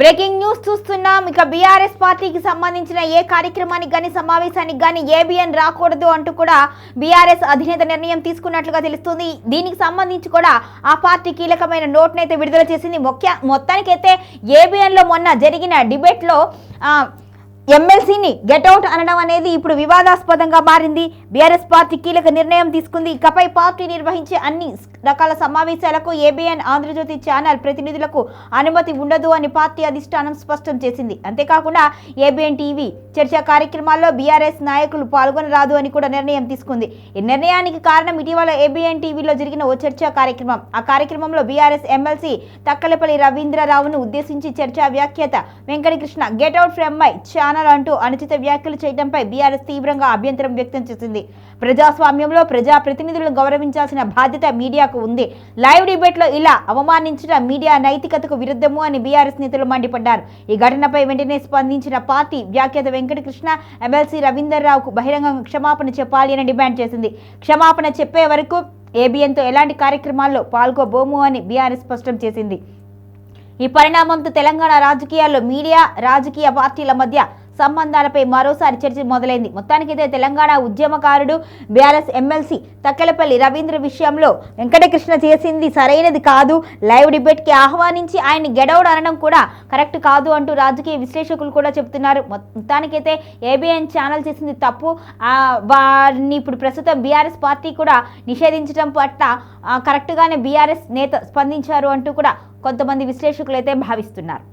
Breaking news చూస్తున్నాం. ఇక BRS పార్టీకి సంబంధించిన ఏ కార్యక్రమానికి కానీ సమావేశానికి కానీ ఏబిఎన్ రాకూడదు అంటూ కూడా బీఆర్ఎస్ అధినేత నిర్ణయం తీసుకున్నట్లుగా తెలుస్తుంది. దీనికి సంబంధించి కూడా ఆ పార్టీ కీలకమైన నోట్నైతే విడుదల చేసింది. ముఖ్య మొత్తానికైతే ఏబిఎన్లో మొన్న జరిగిన డిబేట్లో ఎమ్మెల్సీని గెట్అవుట్ అనడం అనేది ఇప్పుడు వివాదాస్పదంగా మారింది. బీఆర్ఎస్ పార్టీ కీలక నిర్ణయం తీసుకుంది. ఇకపై పార్టీ నిర్వహించే అన్ని రకాల సమావేశాలకు ఏబిఎన్ ఆంధ్రజ్యోతి ఛానల్ ప్రతినిధులకు అనుమతి ఉండదు అని పార్టీ అధిష్టానం స్పష్టం చేసింది. అంతేకాకుండా ఏబిఎన్ టీవీ చర్చా కార్యక్రమాల్లో బీఆర్ఎస్ నాయకులు పాల్గొనరాదు అని కూడా నిర్ణయం తీసుకుంది. ఈ నిర్ణయానికి కారణం ఇటీవల ఏబిఎన్ టీవీలో జరిగిన ఓ చర్చా కార్యక్రమం. ఆ కార్యక్రమంలో బీఆర్ఎస్ ఎమ్మెల్సీ తక్కలపల్లి రవీంద్రరావును ఉద్దేశించి చర్చా వ్యాఖ్యాత Venkatakrishna get out from my channel అంటూ అనుచిత వ్యాఖ్యలు చేయడంపై బీఆర్ఎస్ తీవ్రంగా అభ్యంతరం వ్యక్తం చేసింది. ప్రజాస్వామ్యంలో ప్రజా ప్రతినిధులను గౌరవించాల్సిన బాధ్యత మీడియాకు ఉంది. లైవ్ డిబేట్లో ఇలా అవమానించడం మీడియా నైతికతకు విరుద్ధము అని బీఆర్ఎస్ నేతలు మండిపడ్డారు. ఈ ఘటనపై వెంటనే స్పందించిన పార్టీ వ్యాఖ్యాత వెంకటకృష్ణ ఎమ్మెల్సీ రవీందర్ రావుకు బహిరంగంగా క్షమాపణ చెప్పాలి అని డిమాండ్ చేసింది. క్షమాపణ చెప్పే వరకు ఏబిఎన్తో ఎలాంటి కార్యక్రమాల్లో పాల్గొబోము అని బీఆర్ఎస్ స్పష్టం చేసింది. ఈ పరిణామంతో తెలంగాణ రాజకీయాల్లో మీడియా రాజకీయ పార్టీల మధ్య సంబంధాలపై మరోసారి చర్చ మొదలైంది. మొత్తానికైతే తెలంగాణ ఉద్యమకారుడు బీఆర్ఎస్ ఎమ్మెల్సీ తక్కెలపల్లి రవీంద్ర విషయంలో వెంకటకృష్ణ చేసింది సరైనది కాదు. లైవ్ డిబేట్కి ఆహ్వానించి ఆయన్ని గెడౌడ్ అనడం కూడా కరెక్ట్ కాదు అంటూ రాజకీయ విశ్లేషకులు కూడా చెప్తున్నారు మొత్తానికైతే ఏబిఎన్ ఛానల్ చేసింది తప్పు. వారిని ఇప్పుడు ప్రస్తుతం బీఆర్ఎస్ పార్టీ కూడా నిషేధించడం పట్ల కరెక్ట్గానే బీఆర్ఎస్ నేత స్పందించారు అంటూ కూడా కొంతమంది విశ్లేషకులు అయితే భావిస్తున్నారు.